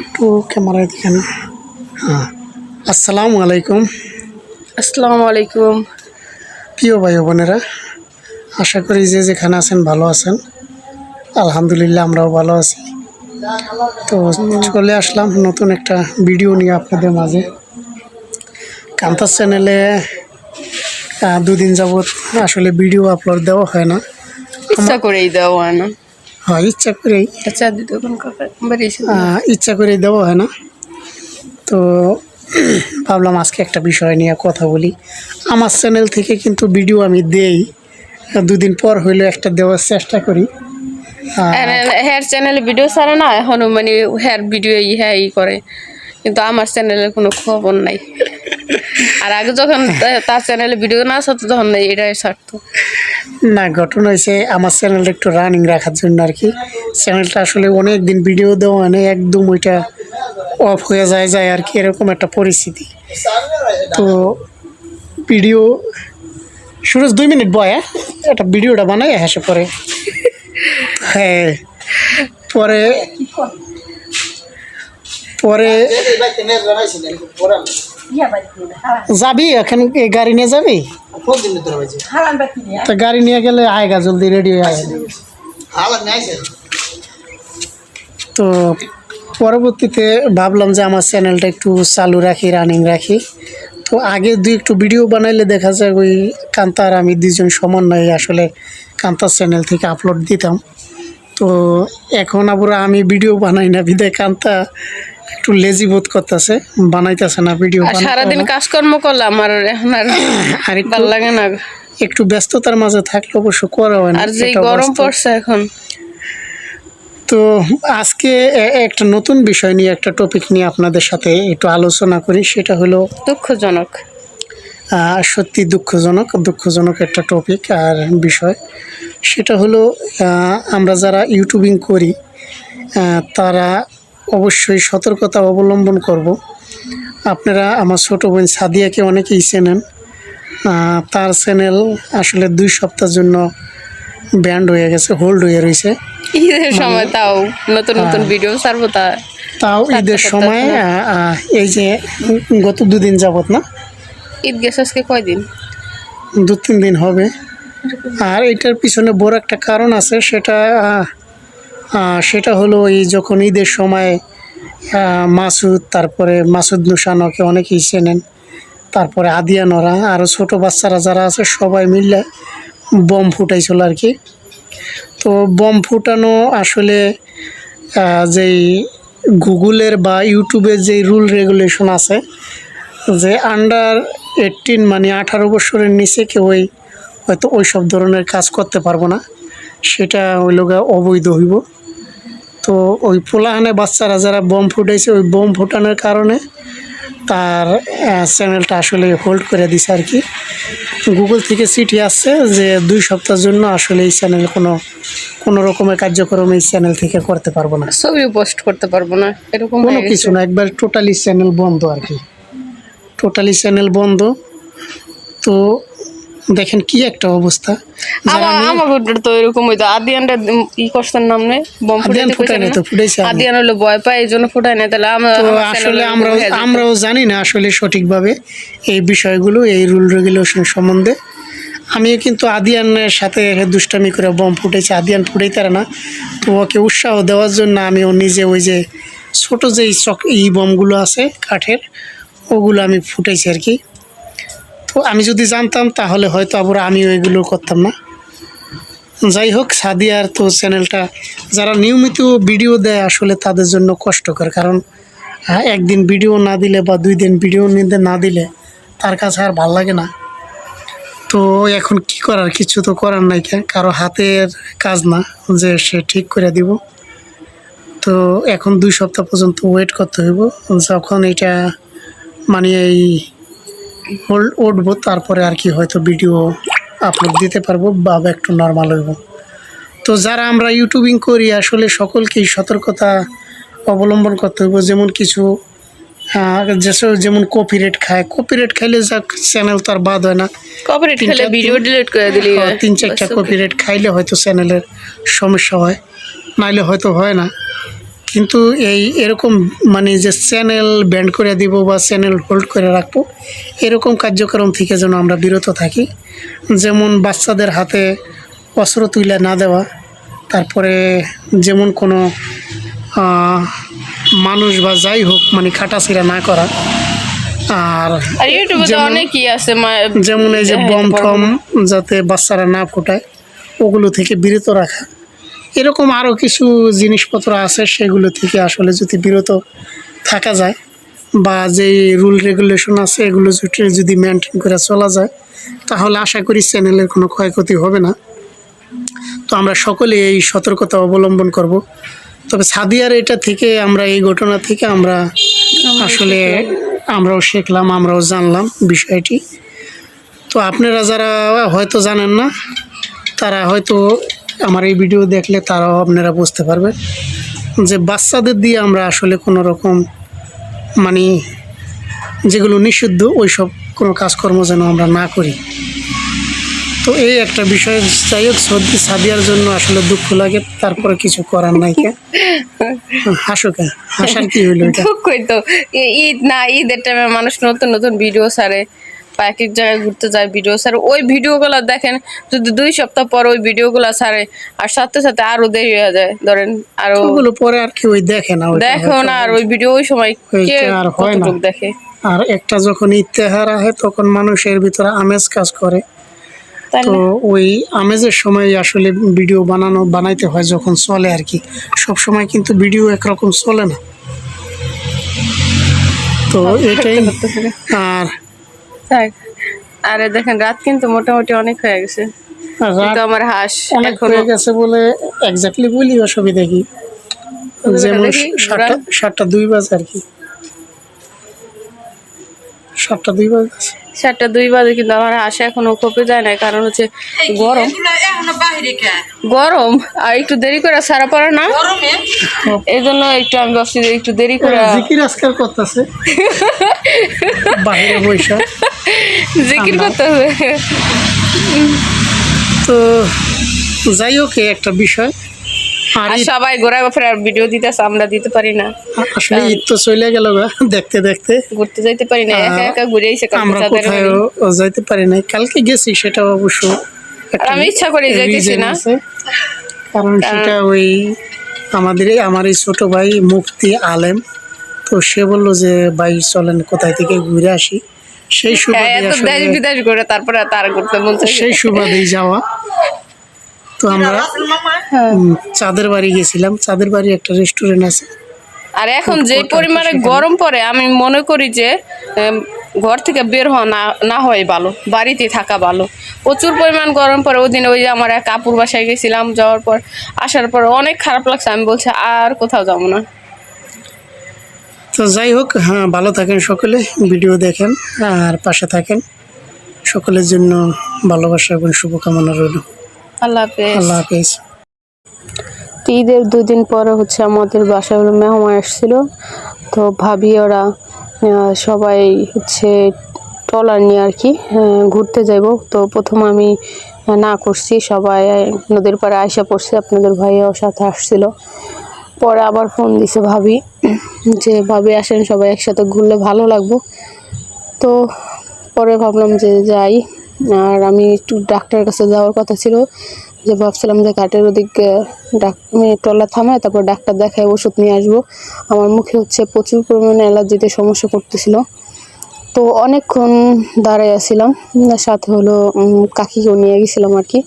একটু ক্যামেরায় দেখেন। হ্যাঁ। আসসালামু আলাইকুম। আসসালামু আলাইকুম। প্রিয় ভাই ও বোনেরা আশা করি যে যেখানে আছেন ভালো আছেন। আলহামদুলিল্লাহ আমরাও ভালো আছি। তো চলে আসলাম নতুন একটা ভিডিও নিয়ে আপনাদের মাঝে। কান্তার চ্যানেলে দুদিন যাবৎ আসলে ভিডিও আপলোড দেওয়া হয় না। ইচ্ছা করেই দেওয়া না। হয় ইচ্ছা করেই। আহ, ইচ্ছা করে দেওয়া হয় না? তো ভাবলাম আজকে একটা বিষয় নিয়ে কথা বলি। আমার চ্যানেল থেকে কিন্তু ভিডিও আমি দেই। দুদিন পর হইলেও একটা দেওয়ার চেষ্টা করি। হেয়ার চ্যানেলে ভিডিও ছাড়ে না এখনও মানে হেয়ার ভিডিও হ্যাঁ ই করে। কিন্তু আমার চ্যানেলে কোনো খবর নাই। আর আগে যখন তার চ্যানেলে ভিডিও না ছাড়তো তখন এটাই ছাড়তো না ঘটনা হয়েছে আমার চ্যানেলটা একটু রানিং রাখার জন্য আর কি। চ্যানেলটা আসলে অনেক দিন ভিডিও দেওয়া হয় না একদম ওইটা অফ হয়ে যায় যায় আর কি এরকম একটা পরিস্থিতি। তো ভিডিও সুরজ দুই মিনিট বয় হ্যাঁ? একটা ভিডিওটা বানাই হেসে পরে। হ্যাঁ পরে পরে যাবি? এখন এই গাড়ি নিয়ে যাবি? তো গাড়ি নিয়ে গেলে আয়গা জলদি রেডি হয়ে আয়। তো পরবর্তীতে ভাবলাম যে আমার চ্যানেলটা একটু চালু রাখি রানিং রাখি। তো আগে দুই একটু ভিডিও বানাইলে দেখা যায় ওই কান্তার আমি দুজন সমন্বয়ে আসলে কান্তার চ্যানেল থেকে আপলোড দিতাম। তো এখন আবার আমি ভিডিও বানাই না বিদায় কান্তা। একটু লেজি বোধ করতেছে বানাইতেছে না ভিডিও সারাদিন কাজকর্ম করলাম আর এখন আর ভালো লাগে না। একটু ব্যস্ততার মাঝে থাকলে অবশ্য করা হয় না আর যে গরম পড়ছে এখন। তো আজকে একটা নতুন বিষয় নিয়ে একটা টপিক নিয়ে আপনাদের সাথে একটু আলোচনা করি সেটা হলো দুঃখজনক। সত্যি দুঃখজনক দুঃখজনক একটা টপিক আর বিষয়। সেটা হলো আমরা যারা ইউটিউবিং করি তারা অবশ্যই সতর্কতা অবলম্বন করব। আপনারা আমার ছোটো বোন সাদিয়াকে অনেকেই চেনেন। তার চ্যানেল আসলে দুই সপ্তাহের জন্য ব্যান্ড হয়ে গেছে হোল্ড হয়ে রয়েছে। ঈদের সময় তাও নতুন নতুন ভিডিও ছাড়বো তা তাও ঈদের সময় এই যে গত দুদিন যাবত না? ঈদ গেছে আজকে কয়দিন দু তিন দিন হবে। আর এটার পিছনে বড় একটা কারণ আছে সেটা সেটা হলো এই যখন ঈদের সময় মাসুদ, তারপরে মাসুদ নুসানকে অনেকেই চেনেন, তারপরে আদিয়ানরা আরও ছোট বাচ্চারা যারা আছে, সবাই মিলে বম ফুটাইছিল আর কি। তো বম ফুটানো আসলে যেই গুগলের বা ইউটিউবের যেই রুল রেগুলেশন আছে, যে আন্ডার এইটিন মানে আঠারো বছরের নিচে কেউ ওই হয়তো ওই সব ধরনের কাজ করতে পারব না, সেটা ওই লোক অবৈধ হইব। তো ওই পোলাহানে বাচ্চারা যারা বোম ফুটাইছে ওই বোম ফুটানোর কারণে তার চ্যানেলটা আসলে হোল্ড করে দিছে আর কি। গুগল থেকে চিঠি আসছে যে দুই সপ্তাহের জন্য আসলে এই চ্যানেল কোনো কোনো রকমের কার্যক্রম এই চ্যানেল থেকে করতে পারব না। ছবিও পোস্ট করতে পারব না এরকম কোনো কিছু। না একবার টোটালি চ্যানেল বন্ধ আর কি। টোটালি চ্যানেল বন্ধ। তো দেখেন কি একটা অবস্থা। আমার আমার ঘটনা তো এরকম হইতো। আদিয়ানটা ই করছেন বম ফুটাইতে না? তো, ফুটাইছে আদিয়ান হলো ভয় পায় এই না তাহলে আমরা আসলে আমরাও আমরাও জানি না আসলে সঠিকভাবে এই বিষয়গুলো এই রুল রেগুলেশন সম্বন্ধে। আমিও কিন্তু আদিয়ানের সাথে দুষ্টামি করে বম ফুটেছি আদিয়ান ফুটেই তারা না। তো ওকে উৎসাহ দেওয়ার জন্য আমি ও নিজে ওই যে ছোটো যে চক ই বমগুলো আছে কাঠের ওগুলো আমি ফুটেছি আর কি। আমি যদি জানতাম তাহলে হয়তো আবার আমি ওইগুলো করতাম না। যাই হোক সাদিয়ার তো চ্যানেলটা যারা নিয়মিত ভিডিও দেয় আসলে তাদের জন্য কষ্টকর। কারণ হ্যাঁ, একদিন ভিডিও না দিলে বা দুই দিন ভিডিও নিতে না দিলে তার কাছে আর ভালো লাগে না। তো এখন কি করার? কিছু তো করার নাই কারও হাতের কাজ না যে সে ঠিক করে দিব। তো এখন দুই সপ্তাহ পর্যন্ত ওয়েট করতে হইব। যখন এটা মানে এই উঠবো তারপরে আর কি হয়তো ভিডিও আপলোড দিতে পারব বা একটু নর্মাল হইব। তো যারা আমরা ইউটিউবিং করি আসলে সকলকেই সতর্কতা অবলম্বন করতে হইব। যেমন কিছু যেসব যেমন কপিরেট খায়। কপিরেট খাইলে যাক চ্যানেল তো আর বাদ হয় না। ভিডিও ডিলিট করে দিলি। হ্যাঁ, তিন চারটা কপিরাইট খাইলে হয়তো চ্যানেলের সমস্যা হয়। নাইলে হয়তো হয় না। কিন্তু এই এরকম মানে যে চ্যানেল ব্যান্ড করে দিব বা চ্যানেল হোল্ড করে রাখব এরকম কার্যক্রম থেকে যেন আমরা বিরত থাকি। যেমন বাচ্চাদের হাতে অস্ত্র তুলে না দেওয়া তারপরে যেমন কোনো মানুষ বা যাই হোক মানে খাটাছিড়া না করা আর যেমন- অনেকই আছে যেমন এই যে হ্যাঁ, বম টম যাতে বাচ্চারা না ফোটায় ওগুলো থেকে বিরত রাখা। এরকম আরও কিছু জিনিসপত্র আছে সেগুলো থেকে আসলে যদি বিরত থাকা যায় বা যে রুল রেগুলেশন আছে এগুলো যদি যদি মেনটেন করে চলা যায় তাহলে আশা করি চ্যানেলের কোনো ক্ষয়ক্ষতি হবে না। তো আমরা সকলে এই সতর্কতা অবলম্বন করব। তবে সাদিয়ার এটা থেকে আমরা এই ঘটনা থেকে আমরা আসলে আমরাও শিখলাম আমরাও জানলাম বিষয়টি। তো আপনারা যারা হয়তো জানেন না তারা হয়তো আমার এই ভিডিও দেখলে তারাও আপনারা বুঝতে পারবেন যে বাচ্চাদের দিয়ে আমরা আসলে কোনো রকম মানে যেগুলো নিষিদ্ধ, ওইসব কোনো কাজকর্ম যেন আমরা না করি। তো এই একটা বিষয় যাই হোক, সর্দি সাদিয়ার জন্য আসলে দুঃখ লাগে, তারপরে কিছু করার নাই কে? হাসো কে? হাসার কি হইল তো। ঈদ না, ঈদের টাইমে মানুষ নতুন নতুন ভিডিও ছাড়ে। এক এক জায়গায় ঘুরতে যায় ভিডিও ছাড়ে ওই ভিডিওগুলো দেখেন যদি দুই সপ্তাহ পর ওই ভিডিওগুলো ছাড়ে আর সাথে সাথে আরও দেরি হয়ে যায় ধরেন আরও ওগুলো পরে আর কি ওই দেখে না দেখো না আর ওই ভিডিও ওই সময় কে হয়। কতটুক দেখে? আর একটা যখন ইত্তেহার আহে তখন মানুষের ভিতরে আমেজ কাজ করে। তো ওই আমেজের সময় আসলে ভিডিও বানানো বানাইতে হয় যখন চলে আর কি। সব সময় কিন্তু ভিডিও একরকম চলে না। তো এটাই। আর থাক। আরে দেখেন রাত কিন্তু মোটামুটি অনেক হয়ে গেছে। কিন্তু আমার হাঁস অনেক হয়ে গেছে বলে এক্স্যাক্টলি বলি অসুবিধা কি? যেমন দেখি, সাতটা সাতটা দুই বাজে আর কি। সাতটা দুই বাজে সাতটা দুই বাজে কিন্তু আমার হাঁস এখনও কপে যায় না কারণ হচ্ছে গরম। গরম? আর একটু দেরি করে সারা পড়ে না? এই জন্য একটু আমি ভাবছি যে একটু দেরি করে জিকির আজকাল করতেছে। বাইরে বৈশা জিকির করতে হবে তো যাই হোক একটা বিষয়। আর সবাই ঘোরা ফেরার ভিডিও দিতেছে আমরা দিতে পারি না। আসলে ঈদ তো চলে গেল দেখতে দেখতে। ঘুরতে যাইতে পারি না একা একা ঘুরে এসে আমরা কোথাও যাইতে পারি নাই কালকে গেছি সেটা অবশ্য আমি ইচ্ছা করি যাইতেছি না। কারণ সেটা ওই আমাদের এই- আমার এই ছোট ভাই মুফতি আলেম তো সে বলল যে ভাই চলেন কোথায় থেকে ঘুরে আসি। সেই হ্যাঁ, সুবাদে। সেই সুবাদেই যাওয়া। তো আমরা হ্যাঁ। চাঁদের বাড়ি গেছিলাম। চাঁদের বাড়ি একটা রেস্টুরেন্ট আছে। আর এখন যে পরিমাণে গরম পড়ে আমি মনে করি যে ঘর থেকে বের হওয়া না না হয় ভালো। বাড়িতে থাকা ভালো। প্রচুর পরিমাণ গরম পড়ে। ওই দিন ওই যে আমার এক কাপুর বাসায় গেছিলাম যাওয়ার পর আসার পর অনেক খারাপ লাগছে। আমি বলছি আর কোথাও যাব না। তো যাই হোক হ্যাঁ ভালো থাকেন সকলে ভিডিও দেখেন আর পাশে থাকেন। সকলের জন্য ভালোবাসা এবং শুভকামনা রইল। আল্লাহ হাফেজ। আল্লাহ হাফিজ। ঈদের দুদিন পরে হচ্ছে আমাদের বাসায় হলো মেহমান আসছিল। তো ভাবি ওরা সবাই হচ্ছে ট্রলার নিয়ে আর কি ঘুরতে যাব তো প্রথম আমি না করছি সবাই নদীর পাড়ে আইসা পড়ছে আপনাদের ভাইও সাথে আসছিল। পরে আবার ফোন দিছে ভাবি যে ভাবি আসেন সবাই একসাথে ঘুরলে ভালো লাগবো। তো পরে ভাবলাম যে যাই আর আমি একটু ডাক্তারের কাছে যাওয়ার কথা ছিল, যে ভাবছিলাম যে ঘাটের ওদিকে ডাক ট্রলার থামায়, তারপর ডাক্তার দেখায় ওষুধ নিয়ে আসব। আমার মুখে হচ্ছে প্রচুর পরিমাণে অ্যালার্জিতে সমস্যা করতেছিল তো অনেকক্ষণ দাঁড়াই আছিলাম সাথে হলো কাকিকেও নিয়ে গেছিলাম আর কি।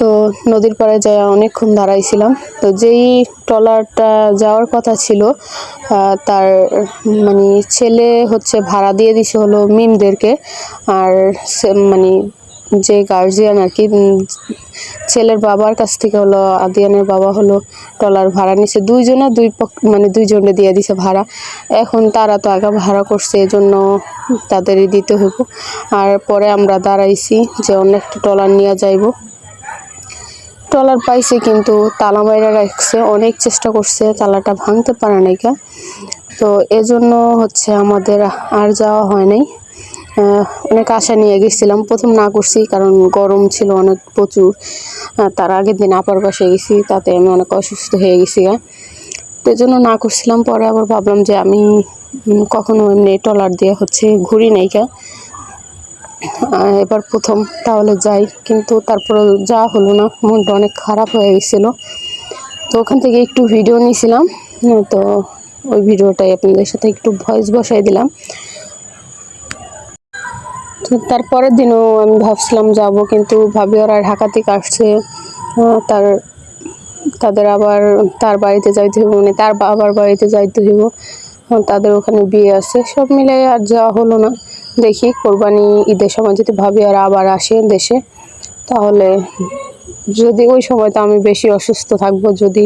তো নদীর পাড়ে যাই অনেকক্ষণ দাঁড়াইছিলাম। তো যেই ট্রলারটা যাওয়ার কথা ছিল তার মানে ছেলে হচ্ছে ভাড়া দিয়ে দিছে হলো মিমদেরকে। আর মানে যে গার্জিয়ান আর কি ছেলের বাবার কাছ থেকে হলো আদিয়ানের বাবা হলো ট্রলার ভাড়া নিছে। দুইজনে দুই মানে দুইজনে দিয়ে দিছে ভাড়া। এখন তারা তো আগে ভাড়া করছে, এজন্য তাদেরই দিতে হইব। আর পরে আমরা দাঁড়াইছি যে অন্য একটা ট্রলার নিয়ে যাইবো। ট্রলার পাইছে কিন্তু তালা মাইরা রাখছে অনেক চেষ্টা করছে তালাটা ভাঙতে পারে নাই তো এজন্য হচ্ছে আমাদের আর যাওয়া হয় নাই। অনেক আশা নিয়ে গেছিলাম প্রথম না করছি কারণ গরম ছিল অনেক প্রচুর। তার আগের দিন আপার বাসায় গেছি তাতে আমি অনেক অসুস্থ হয়ে গেছি গা। তো জন্য না করছিলাম পরে আবার ভাবলাম যে আমি কখনো এমনি ট্রলার দিয়ে হচ্ছে ঘুরি নাই কা। আহ, এবার প্রথম তাহলে যাই, কিন্তু তারপরে যা হলো না, মনটা অনেক খারাপ হয়ে গেছিল। তো ওখান থেকে একটু ভিডিও নিয়েছিলাম, তো ওই ভিডিওটাই আপনাদের সাথে একটু ভয়েস বসাই দিলাম। তো তারপরের দিনও আমি ভাবছিলাম যাব, কিন্তু ভাবি ওরা ঢাকা থেকে আসছে তার, তাদের আবার তার বাড়িতে যাইতে হইব মানে তার বাবার বাড়িতে যাইতে হইব, তাদের ওখানে বিয়ে আছে, সব মিলে আর যাওয়া হলো না। দেখি, কোরবানি ঈদের সময় যদি ভাবি আর আবার আসে দেশে, তাহলে যদি ওই সময় তো আমি বেশি অসুস্থ থাকব, যদি